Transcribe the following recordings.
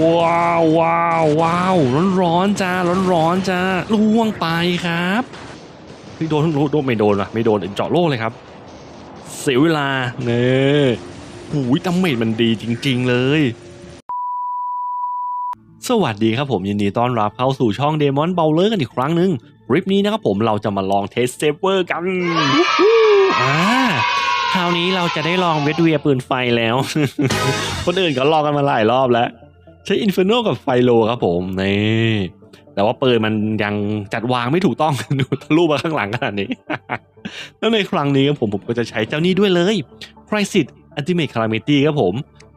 ว้าวว้าวว้าวร้อนร้อนๆจ้าร้อนร้อนๆจ้าล่วงไปครับเฮ้ยโดนโดนไม่โดนว่ะไม่โดนเจาะโล่เลยครับ เสียเวลาเน่หูยตำเมจมันดีจริง ๆ เลย สวัสดีครับผมยินดีต้อนรับเข้าสู่ช่อง Demon b o w l e r กันอีกครั้งหนึ่งคลิปนี้นะครับผมเราจะมาลองเทสเซฟเวอร์กันอ่าคราวนี้เราจะได้ลองเวทเวียปืนไฟแล้ว คนอื่นก็ลองกันมาหลายรอบแล้ว ใช้อินฟิโนกับไฟโลครับผมนี่แต่ว่าปืนมันยังจัดวางไม่ถูกต้องดูทะลุมาข้างหลังขนาดนี้ แล้วในครั้งนี้ครับผมผมก็จะใช้เจ้านี้ด้วยเลย Crisis Ultimate Calamity ครับผม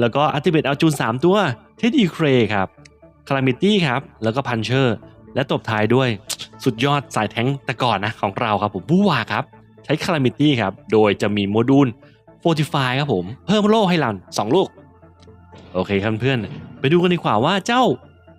แล้วก็ Ultimate เอาจูน3 ตัว Teddy Cray ครับ Calamity ครับ แล้วก็ Puncher และตบท้ายด้วยสุดยอดสายแท้งแต่ก่อนนะของเราครับผมบูวาครับ ใช้ Calamity ครับ โดยจะมีโมดูล Fortify ครับผม เพิ่มโล่ให้เรา2ลูก โอเคครับเพื่อน ไปดูกันดีกว่าว่าเจ้า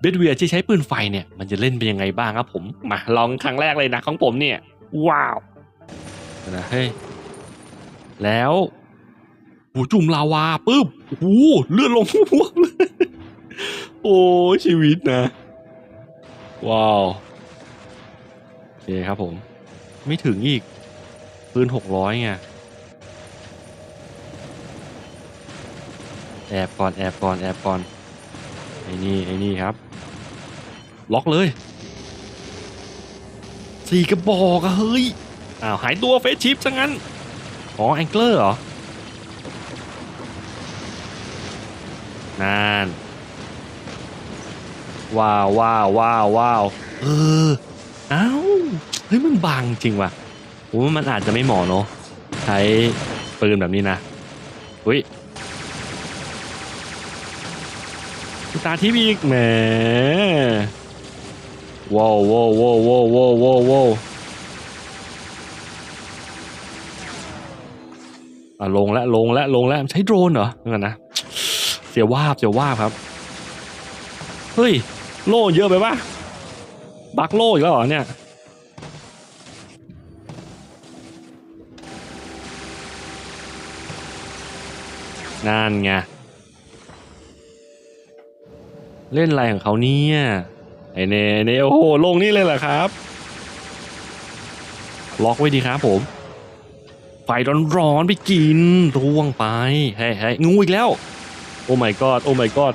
เบดเวียที่ใช้ปืนไฟเนี่ยมันจะเล่นเป็นยังไงบ้างครับผม มาลองครั้งแรกเลยนะของผมเนี่ย ว้าวนะเฮ้ยแล้วหูจุ่มลาวาปุ๊บโอ้โหเลือดลงพวกเลยโอ้ชีวิตนะ ว้าวโอเคครับผม ไม่ถึงอีกปืนหกร้อยไง แอบก่อนแอบก่อนแอบก่อนไอ้นี่ไอ้นี่ครับ ล็อกเลยสี่กระบอกอะเฮ้ยอ้าวหายตัวเฟสชิปซะงั้นอ๋อแองเกอร์เหรอ นานว้าวว้าวว้าวว้าวเออเอ้าเฮ้ยมันบางจริงว่ะผมว่ามันอาจจะไม่เหมาะเนอะใช้ปืนแบบนี้นะอุ้ย ตาทิพย์อีกแหมว้าวว้าวว้าวว้าวว้าวว้าวอะลงแล้วลงแล้วลงแล้วใช้โดรนเหรอเดี๋ยวก่อนนะเสียวาบเสียวาบครับ เฮ้ย โล่เยอะไปปะบักโล่อีกแล้วเหรอเนี่ยนั่นไง เล่นอะไรของเขาเนี่ยไอเนเนโอ้โหลงนี่เลยเหรอครับ ล็อกไว้ดีครับผม ไฟร้อนๆไปกินร่วงไปเฮ้ยเฮ้ยงูอีกแล้ว โอ้ my god โอ้ my god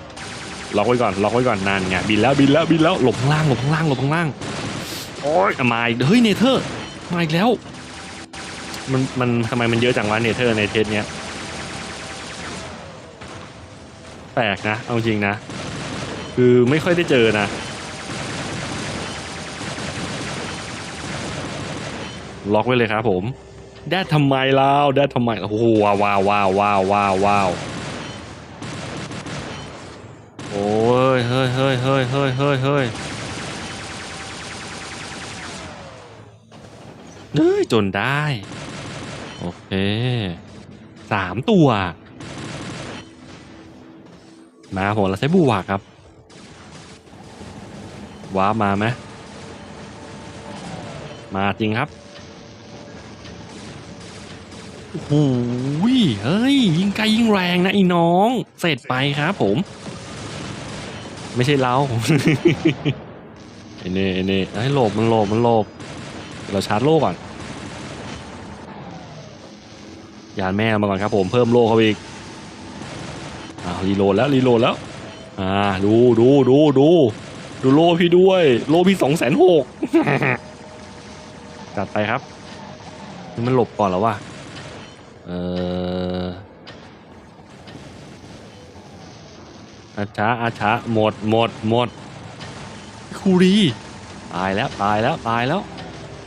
ล็อกไว้ก่อนล็อกไว้ก่อนนานไงบินแล้วบินแล้วบินแล้วหลบข้างล่างหลบข้างล่างหลบข้างล่างโอ้ยมาอีกเฮ้ยเนเธอร์มาอีกแล้วมันมันทำไมมันเยอะจังวะเนเธอร์ในเทสเนี้ยแปลกนะเอาจริงนะ คือไม่ค่อยได้เจอนะล็อกไว้เลยครับผมแดดทำไมเล่าแดดทำไมโอ้โหว้าวว้าวว้าวว้าวว้าวว้าวโอ้ยเฮ้ยเฮ้ยเฮ้ยเฮ้ยเฮ้ยเฮ้ยเฮ้ยจนได้ โอเคสามตัว มาผมเราใช้บูวากครับ ว้าร์ปมาไหมมาจริงครับโอ้โหเฮ้ย ยิงไกลยิงแรงนะไอ้น้อง เสร็จไปครับผม ไม่ใช่เราไอ้เน่ไอ้เน่ให้หลบมันหลบมันหลบ เราชาร์จโล่ก่อน ยานแม่มาก่อนครับผมเพิ่มโล่เขาอีกอ้าวรีโหลดแล้วรีโหลดแล้ว อ่าดูดูดูดู ดูโลพี่ด้วย โลพี่สองแสนหกจัดไปครับนี่มันหลบก่อนแล้ววะเอออาช้าอาช้าหมดหมดหมดคูรีตายแล้วตายแล้วตายแล้ว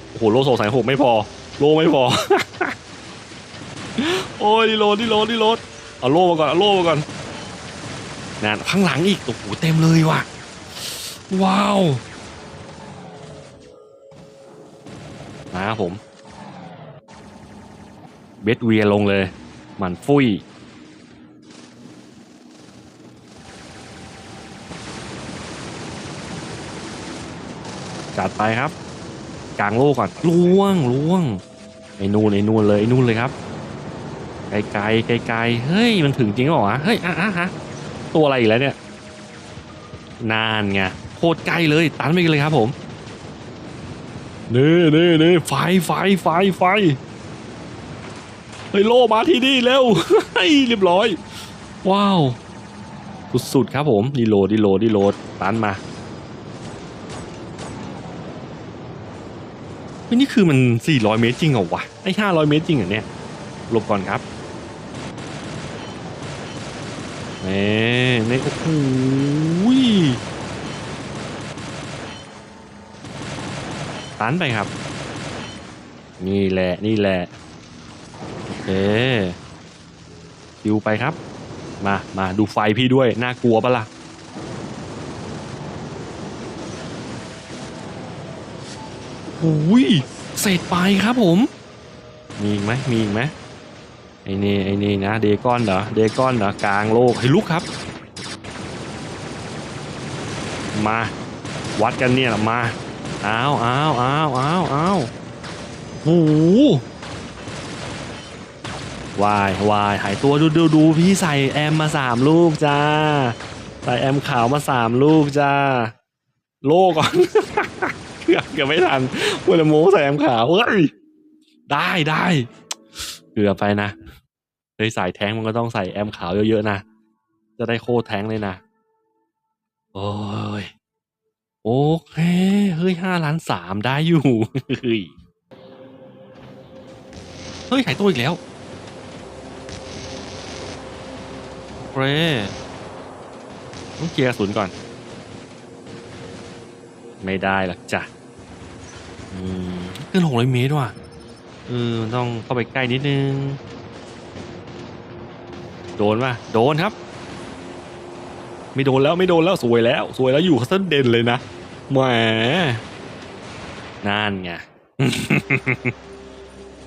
โอ้โหโลสองแสนหกไม่พอ โลไม่พอ โอ้ยดีโลดดีโลดดีโลดเอาโลมาก่อนเอาโลมาก่อนนานข้างหลังอีกโอ้โหเต็มเลยว่ะ ว้าวมาครับผมเบสเวียลงเลย มันฟุ้ยจัดไปครับ กลางโลกก่อนล่วงล่วงไอ้นู่นไอ้นู่นเลยไอ้นู่นเลยครับ ไกลไกลไกลไกลเฮ้ยมันถึงจริงหรอวะเฮ้ยอะอะฮะตัวอะไรอีกแล้วเนี่ยนานไง โคตรใกล้เลยตันไปกันเลยครับผมนี่นี่นี่ไฟไฟไฟไฟเฮ้ยโลมาที่นี่เร็วให้เรียบร้อย ว้าว สุดๆครับผมดีโหลดดีโหลดดีโหลดตันมาเฮ้ยนี่คือมัน 400 เมตรจริงเหรอวะ ไอ้ 500 เมตรจริงเหรอเนี่ยหลบก่อนครับเน่เน่โอ้โห ตันไปครับ นี่แหละนี่แหละโอเคคิวไปครับ มามาดูไฟพี่ด้วย น่ากลัวปะล่ะโอ้ยเสร็จไปครับผม มีอีกไหมมีอีกไหมไอ้นี่ไอ้นี่นะ เดกอนเหรอเดกอนเหรอกลางโลกให้ลุกครับ มา วัดกันเนี่ยละมา อ้าวอ้าวอ้าวอ้าวอ้าวโอ้โหวายวายหายตัวดูดูดูพี่ใส่แอมมาสามลูกจ้า ใส่แอมขาวมาสามลูกจ้า โลก่อนเกือบเกือบไม่ทันวันละโมใส่แอมขาวเฮ้ยได้ได้เกือบไปนะเฮ้ยสายแท้งมันก็ต้องใส่แอมขาวเยอะๆนะ จะได้โคแท้งเลยนะ โอ้ย โอเคเฮ้ยห้าล้านสามได้อยู่ เฮ้ย เฮ้ยหายตัวอีกแล้วโอเคต้องเคลียร์กระสุนก่อน ไม่ได้หรอกจ้ะ อืมเกินหกร้อยเมตรว่ะ เออ ต้องเข้าไปใกล้นิดนึง โดนป่ะ โดนครับ ไม่โดนแล้วไม่โดนแล้วสวยแล้ว สวยแล้วอยู่ซะเด่นเลยนะ แหมนั่นไง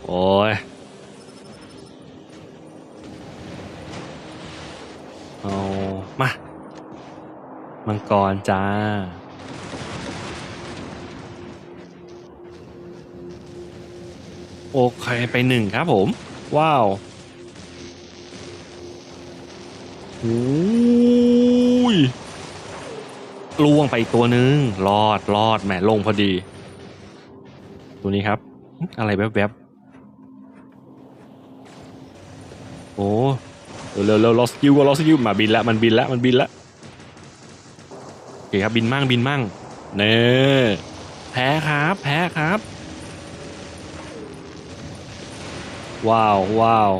โอ้ยเอามา มังกรจ้า โอเค ไปหนึ่งครับผม ว้าวโอ้ย ล่วงไปตัวนึงรอดรอดแหมลงพอดี ตัวนี้ครับ อะไรแวบๆโอ้เร็วๆเร็วลอสกิลก็ลอสกิลมาบินแล้วมันบินแล้วมันบินแล้วโอเคครับบินมั่งบินมั่งเน่แพ้ครับแพ้ครับ ว้าวว้าว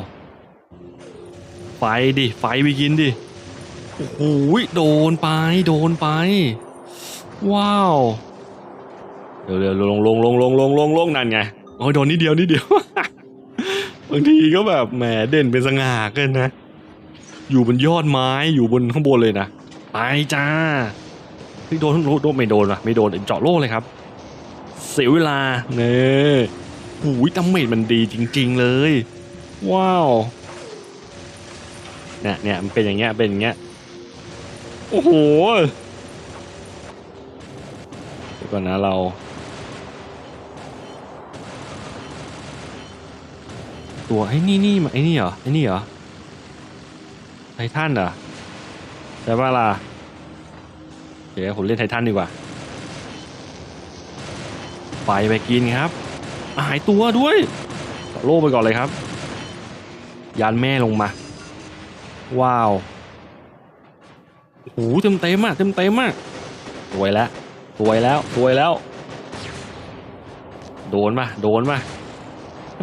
ไฟดิไฟไปกินดิ โอ้โหโดนไป โดนไป ว้าวเร็วเร็วลงลงลงลงลงลงลงนั่นไงโอ้ยโดนนิดเดียวนิดเดียว บางทีก็แบบแหมเด่นเป็นสง่าเกินนะ อยู่บนยอดไม้อยู่บนข้างบนเลยนะ ไปจ้าเฮ้ยโดนโดนไม่โดนว่ะไม่โดนเจาะโล่เลยครับ เสียเวลาเน่หูยตำเมจมันดีจริง ๆเลย ว้าวเนี่ยเนี่ยมันเป็นอย่างเงี้ยเป็นอย่างเงี้ย โอ้โหเดี๋ยวก่อนนะเรา ตัวไอ้นี่นี่ไอ้นี่เหรอไอ้นี่เหรอไททันเหรอใช่ป่ะล่ะเดี๋ยวผมเล่นไททันดีกว่า ไปไปกินครับ หายตัวด้วยโล่ไปก่อนเลยครับ ยานแม่ลงมา ว้าว หเต็มเต็มๆอะเต็มเต็มๆอะสวยแล้วสวยแล้วสวยแล้ว โดนป่ะโดนป่ะ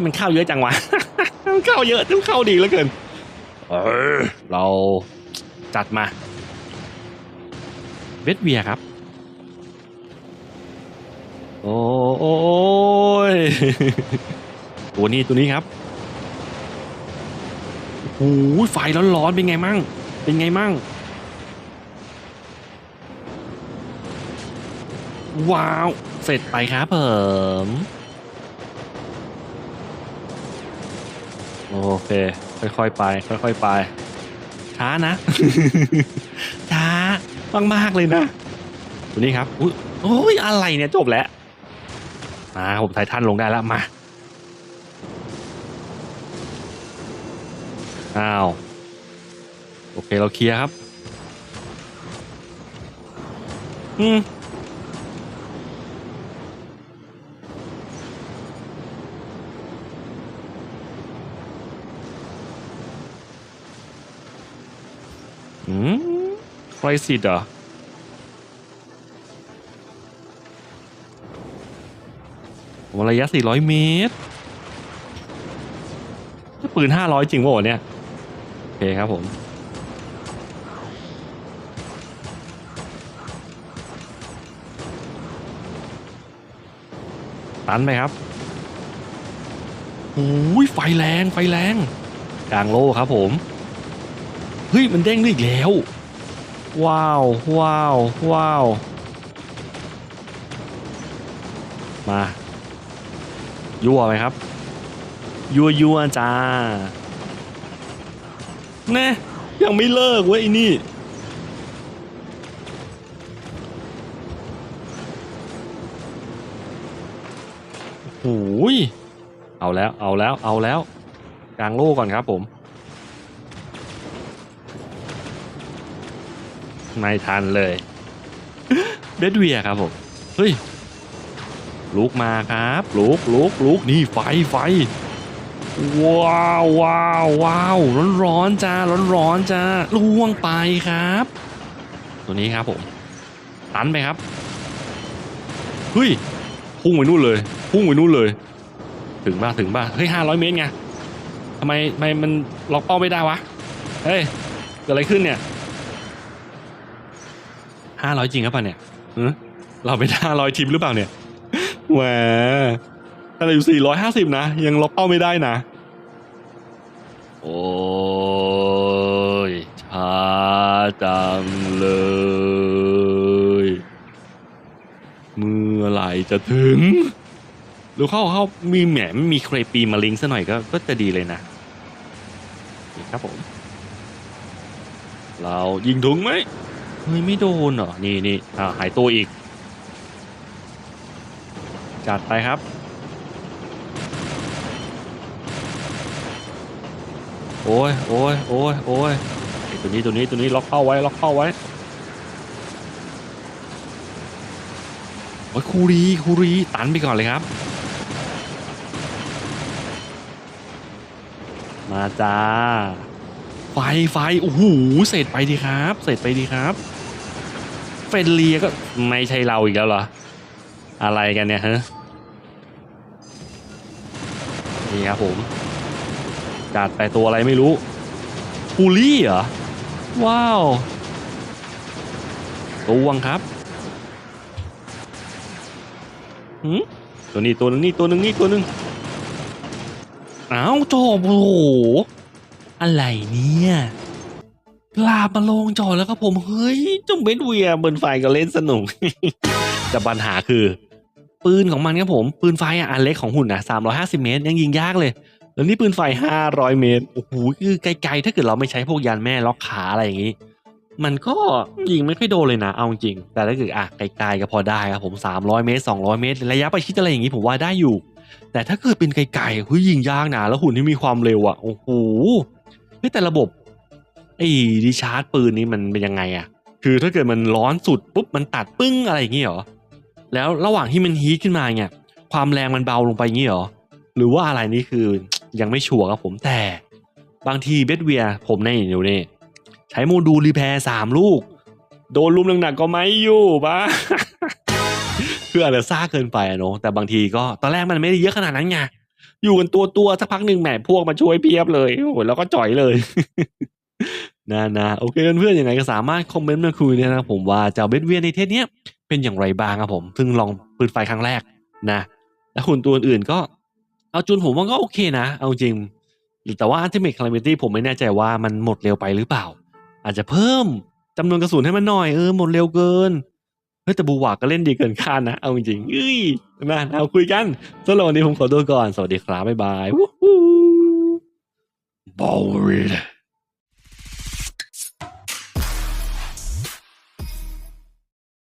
มันเข้าเยอะจังวะมันเข้าเยอะมันเข้าดีเหลือเกินเออเราจัดมาเวทเวียครับ โอ้โอยตัวนี้ตัวนี้ครับโอ้โหไฟร้อนๆเป็นไงมั่ง เป็นไงมั่ง ว้าว เสร็จไปครับเผมโอเค ค่อยๆไป ค่อยๆไป ช้านะ ช้ามากๆเลยนะตัวนี้ครับอุ้ยโอ้ยอะไรเนี่ยจบแล้วมาผมไททันลงได้แล้วมาอ้าว โอเคเราเคลียร์ครับ อืม อืมไรสิทธิ์เหรอผมระยะ 400 เมตรปืน 500 จริงป่ะวะเนี่ย โอเคครับผม ตันไหมครับโอ้ยไฟแรง ไฟแรง กลางโลครับผม เฮ้ยมันเด้งได้อีกแล้ว ว้าวว้าวว้าวมายั่วไหมครับ ยั่วยั่วจ้าแน่ยังไม่เลิกเว้ยนี่ โอ้ย เอาแล้ว เอาแล้ว เอาแล้ว กลางโล่ก่อนครับผม ไม่ทันเลยเบดเวียครับผม เฮ้ย ลุกมาครับ ลุกลุกลุกนี่ไฟไฟ ว้าวว้าวว้าวร้อนร้อนๆจ้าร้อนร้อนๆจ้าล่วงไปครับ ตัวนี้ครับผมตันไปครับ เฮ้ย พุ่งไปนู่นเลย พุ่งไปนู่นเลย ถึงบ้าถึงบ้าเฮ้ยห้าร้อยเมตรไงทำไมทำไมมันล็อกเป้าไม่ได้วะ เฮ้ย เกิดอะไรขึ้นเนี่ย ห้าร้อยจริงครับป่ะเนี่ยเออเราเป็นห้าร้อยทีมหรือเปล่าเนี่ยแหมถ้าเราอยู่สี่ร้อยห้าสิบนะ ยังล็อกเป้าไม่ได้นะ โอ้ยช้าจังเลย เมื่อไหร่จะถึงหรือเข้าเขามีแหมมีเครปีมาลิงซะหน่อยก็ก็จะดีเลยนะครับผม เรายิงถุงไหม เฮ้ยไม่โดนเหรอ นี่นี่อ่าหายตัวอีก จัดไปครับ โอ้ยโอ้ยโอ้ยโอ้ยตัวนี้ตัวนี้ตัวนี้ล็อกเข้าไว้ ล็อกเข้าไว้โอ้ยคูรีคูรีตันไปก่อนเลยครับ มาจ้า ไฟไฟโอ้โหเสร็จไปดีครับ เสร็จไปดีครับเฟนเลียก็ไม่ใช่เราอีกแล้วเหรอ อะไรกันเนี่ยฮะนี่ครับผมจัดไปตัวอะไรไม่รู้ปูลี่เหรอ ว้าวตัวงครับหืมตัวนี้ตัวนึงนี่ตัวนึงนี่ตัวนึงอ้าวจบโอ้โห อะไรเนี่ยลาบมาลงจอแล้วครับผม เฮ้ยจงเบนเวียเบิร์นไฟก็เล่นสนุก แต่ปัญหาคือ ปืนของมันครับผม ปืนไฟอะอันเล็กของหุ่นนะ350เมตร ยังยิงยากเลย แล้วนี่ปืนไฟ500เมตร โอ้โหคือไกลๆ ถ้าเกิดเราไม่ใช้พวกยานแม่ล็อกขาอะไรอย่างนี้ มันก็ยิงไม่ค่อยโดนเลยนะ เอาจริง แต่ถ้าเกิดอะไกลๆก็พอได้ครับผม300เมตร200เมตร ระยะประชิดอะไรอย่างนี้ผมว่าได้อยู่ แต่ถ้าเกิดเป็นไกลๆเฮ้ยยิงยากนะแล้วหุ่นที่มีความเร็วอะ โอ้โห เฮ้ยแต่ระบบไอ้ดิชาร์จปืนนี้มันเป็นยังไงอะคือถ้าเกิดมันร้อนสุดปุ๊บมันตัดปึ้งอะไรอย่างงี้เหรอแล้วระหว่างที่มันฮีทขึ้นมาเนี่ย ความแรงมันเบาลงไปอย่างงี้เหรอหรือว่าอะไรนี่คือยังไม่ชัวร์ครับผมแต่ บางทีเบสเวียผมในอยู่นี่ใช้โมดูลรีแพร์สามลูก โดนลุมหนักๆก็ไม่อยู่บ้าคืออาจจะซ่าเกินไปอะเนาะแต่บางทีก็ตอนแรกมันไม่ได้เยอะขนาดนั้นไง อยู่กันตัวตัวๆสักพักหนึ่งแหมพวกมาช่วยเพียบเลยโอ้โหแล้วก็จ่อยเลยนะนะโอเคเพื่อนๆยังไงก็สามารถคอมเมนต์มาคุยเนี่ยนะครับผมว่าเจ้าเบสเวียนในเทสเนี้ยเป็นอย่างไรบ้างครับผมซึ่งลองปืนไฟครั้งแรกนะแล้วหุ่นตัวอื่นก็ เอาจุนผมว่าก็โอเคนะ เอาจริง แต่ว่า Ultimate Calamity ผมไม่แน่ใจว่ามันหมดเร็วไปหรือเปล่า อาจจะเพิ่มจำนวนกระสุนให้มันหน่อยเออหมดเร็วเกิน เฮ้ยแต่บูวาก็เล่นดีเกินคาดนะ เอาจริงๆเอ้ยนะเอาคุยกันสำหรับวันนี้ผมขอตัวก่อน สวัสดีครับ บ๊ายบาย วู้ฮู้บอล